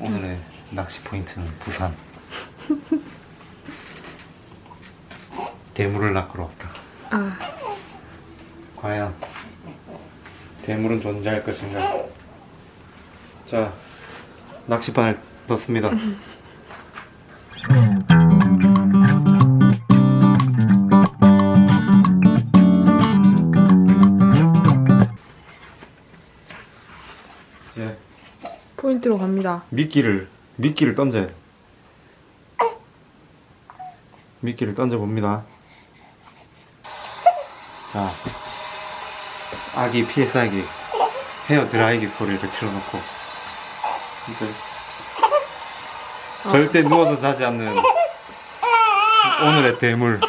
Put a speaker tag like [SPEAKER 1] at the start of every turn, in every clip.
[SPEAKER 1] 오늘의 낚시 포인트는 부산. 대물을 낚으러 왔다.
[SPEAKER 2] 아,
[SPEAKER 1] 과연 대물은 존재할 것인가? 자, 낚시바늘 넣습니다.
[SPEAKER 2] 포인트로 갑니다.
[SPEAKER 1] 미끼를 미끼를 던져. 미끼를 던져 봅니다. 자, 아기 PSI기 헤어 드라이기 소리를 틀어놓고 이제 절대 누워서 자지 않는 오늘의 대물.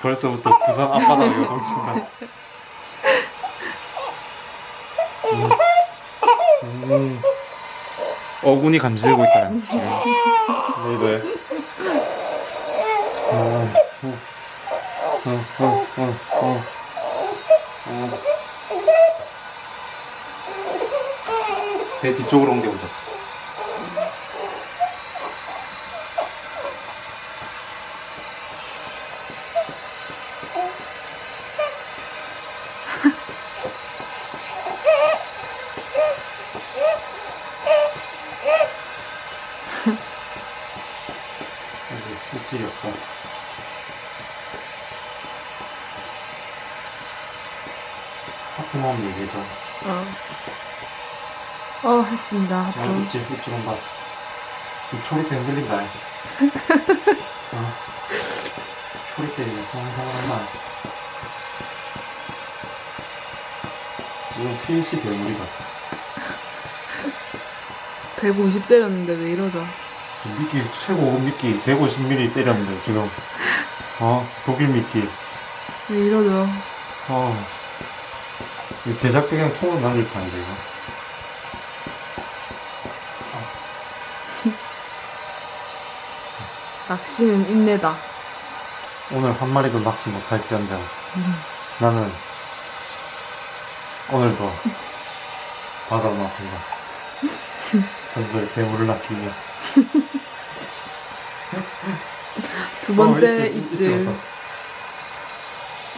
[SPEAKER 1] 벌써부터 부산 앞바다가 요동친다. 음. 음. 어군이 감지되고 있다 지금. 어. 배 뒤쪽으로 옮겨보자 아직 입질이 없다 하품하면 얘기해줘
[SPEAKER 2] 어. 어, 했습니다.
[SPEAKER 1] 야,
[SPEAKER 2] 하품.
[SPEAKER 1] 입질, 입질 온다. 지금 초리대 흔들린다. 어. 초리대 이제 성성한다. 이건 PLC 괴물이다.
[SPEAKER 2] 150 때렸는데 왜 이러죠?
[SPEAKER 1] 지금 미끼, 최고 미끼 150mm 때렸는데, 지금. 어, 독일 미끼.
[SPEAKER 2] 왜 이러죠?
[SPEAKER 1] 어. 이 제작 배경 통으로 날릴 판인데, 이거.
[SPEAKER 2] 낚시는 인내다.
[SPEAKER 1] 오늘 한 마리도 낚지 못할지언정.
[SPEAKER 2] 음.
[SPEAKER 1] 나는 오늘도 바다로 왔습니다. 전설의 대물을 낚기 위해.
[SPEAKER 2] 두 번째
[SPEAKER 1] 어, 입질.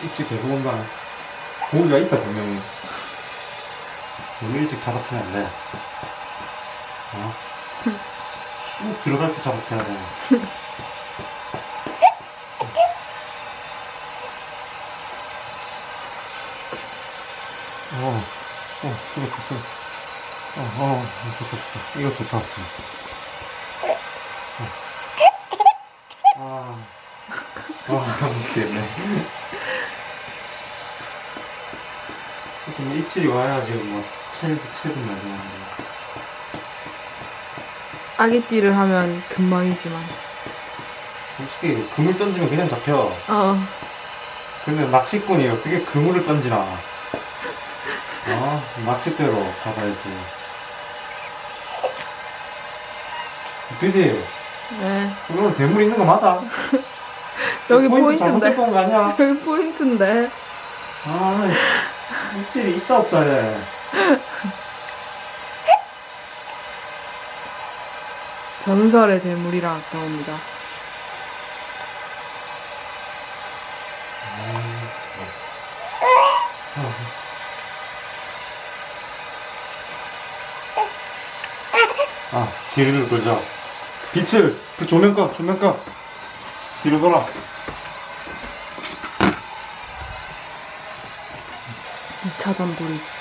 [SPEAKER 2] 입질
[SPEAKER 1] 계속 온다. 고기가 있다 분명히. 너무 일찍 잡아채면 안 돼. 어? 쑥 들어갈 때 잡아채야 돼. 어, 어, 쏘겠다, 쏘겠다. 어, 어, 좋다, 좋다. 이거 좋다, 지금. 어. 아, 아, 미치겠네. 뭐 입질이 와야 지금 뭐, 채, 채든 말든 하는데.
[SPEAKER 2] 아기띠를 하면 금방이지만.
[SPEAKER 1] 솔직히, 그물 던지면 그냥 잡혀.
[SPEAKER 2] 어.
[SPEAKER 1] 근데 낚시꾼이 어떻게 그물을 던지나. 어? 낚싯대로 잡아야지. 그지?
[SPEAKER 2] 네.
[SPEAKER 1] 오늘 대물 있는 거 맞아?
[SPEAKER 2] 여기
[SPEAKER 1] 포인트 잘못
[SPEAKER 2] 포인트인데.
[SPEAKER 1] 온거 아니야?
[SPEAKER 2] 여기 포인트인데.
[SPEAKER 1] 아, 입질이 있다 없다 해.
[SPEAKER 2] 전설의 대물이라 나옵니다.
[SPEAKER 1] 아, 참. 아, 아, 뒤를 돌자. 빛을, 그 조명 꺼, 조명 꺼. 뒤로 돌아.
[SPEAKER 2] 2차전 돌입.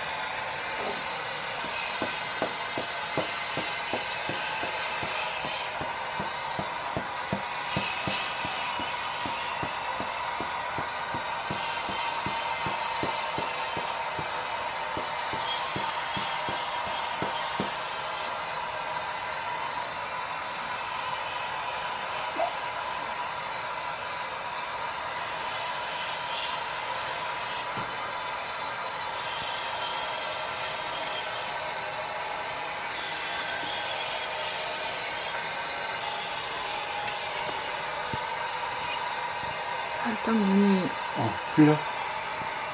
[SPEAKER 2] 살짝 눈이
[SPEAKER 1] 어, 풀려?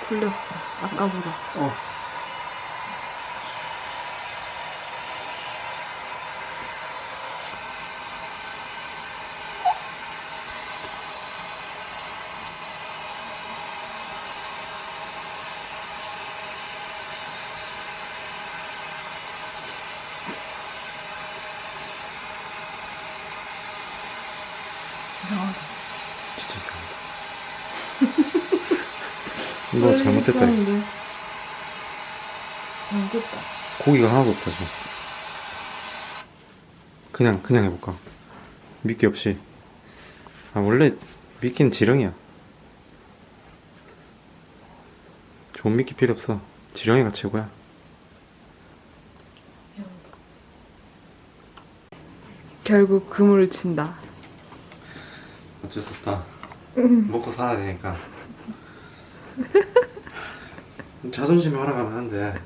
[SPEAKER 2] 풀렸어. 아까보다.
[SPEAKER 1] 어.
[SPEAKER 2] 이상하다.
[SPEAKER 1] 진짜 이상하다. 이거 잘못했다.
[SPEAKER 2] 이상한데? 잘못했다.
[SPEAKER 1] 고기가 하나도 없다 지금. 그냥 그냥 해볼까? 미끼 없이. 아 원래 미끼는 지렁이야. 좋은 미끼 필요 없어. 지렁이가 최고야.
[SPEAKER 2] 결국 그물을 친다.
[SPEAKER 1] 어쩔 수 없다. 먹고 살아야 되니까. 자존심이 허락하면 한데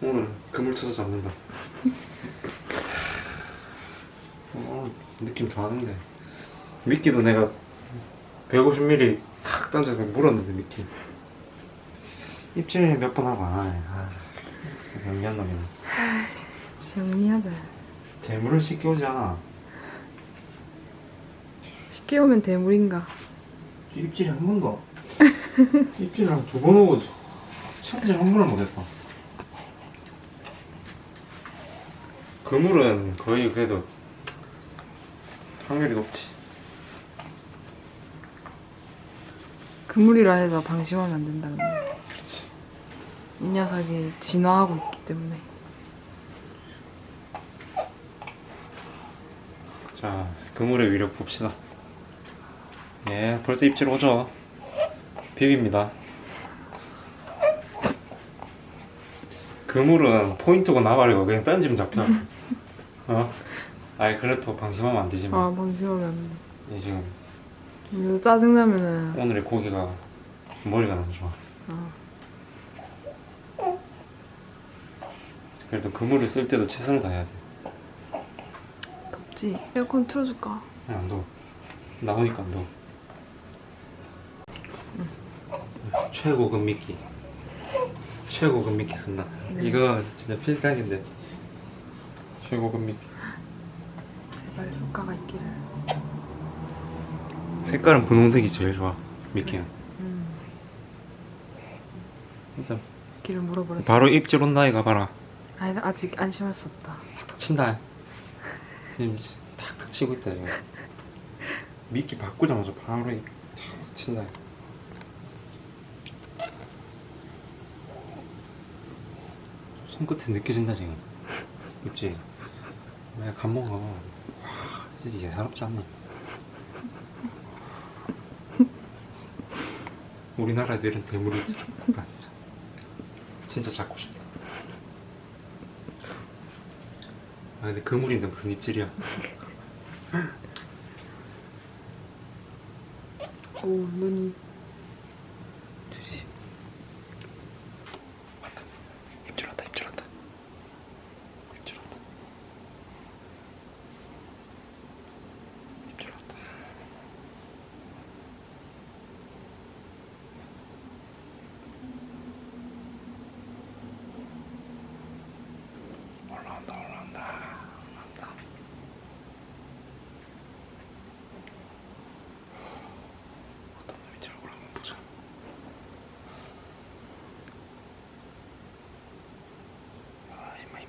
[SPEAKER 1] 오늘 그물 쳐서 잡는다. 어, 느낌 좋았는데 미끼도 내가 150ml 탁 던져서 물었는데 미끼 입질 몇 번 하고 안 하네. 아, 진짜 경미한 놈이네.
[SPEAKER 2] 정리하다.
[SPEAKER 1] 대물을 씻겨 오지 않아.
[SPEAKER 2] 쉽게 오면 대물인가?
[SPEAKER 1] 입질이 한 번도 입질을 한 두 번 오고 참질 한 번을 못했다 그물은 거의 그래도 확률이 높지
[SPEAKER 2] 그물이라 해서 방심하면 안 된다. 근데.
[SPEAKER 1] 그렇지
[SPEAKER 2] 이 녀석이 진화하고 있기 때문에.
[SPEAKER 1] 자 그물의 위력 봅시다 예 벌써 입질 오죠 비깁니다 그물은 포인트고 나발이고 그냥 던지면 잡혀 어? 아이 그렇다고 방심하면 안 되지만
[SPEAKER 2] 아 방심하면 안 돼.
[SPEAKER 1] 이 지금
[SPEAKER 2] 여기서 짜증나면은
[SPEAKER 1] 오늘의 고기가 머리가 너무 좋아.
[SPEAKER 2] 아,
[SPEAKER 1] 그래도 그물을 쓸 때도 최선을 다해야 돼.
[SPEAKER 2] 덥지? 에어컨 틀어줄까?
[SPEAKER 1] 그냥 안 더워. 나오니까 안 더워. 최고급 미끼. 최고급 미끼 쓴다.
[SPEAKER 2] 네.
[SPEAKER 1] 이거 진짜 필살기인데. 최고급 미끼.
[SPEAKER 2] 제발 효과가 있기를.
[SPEAKER 1] 색깔은 분홍색이 제일 좋아. 미끼는.
[SPEAKER 2] 음,
[SPEAKER 1] 일단
[SPEAKER 2] 기를 물어버렸다.
[SPEAKER 1] 바로 입질 온다 이가 봐라.
[SPEAKER 2] 아니 아직 안심할 수 없다.
[SPEAKER 1] 탁탁 친다. 지금 탁탁 치고 있다 지금. 미끼 바꾸자마자 바로 이 탁탁 친다. 손끝에 느껴진다 지금. 입질. 내가 감목가 와 진짜 예사롭지 않네. 우리나라에도 이런 대물이 있을 줄 몰랐다 진짜. 진짜 잡고 싶다. 아 근데 그물인데 무슨 입질이야?
[SPEAKER 2] 오 눈이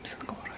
[SPEAKER 1] Bismillah.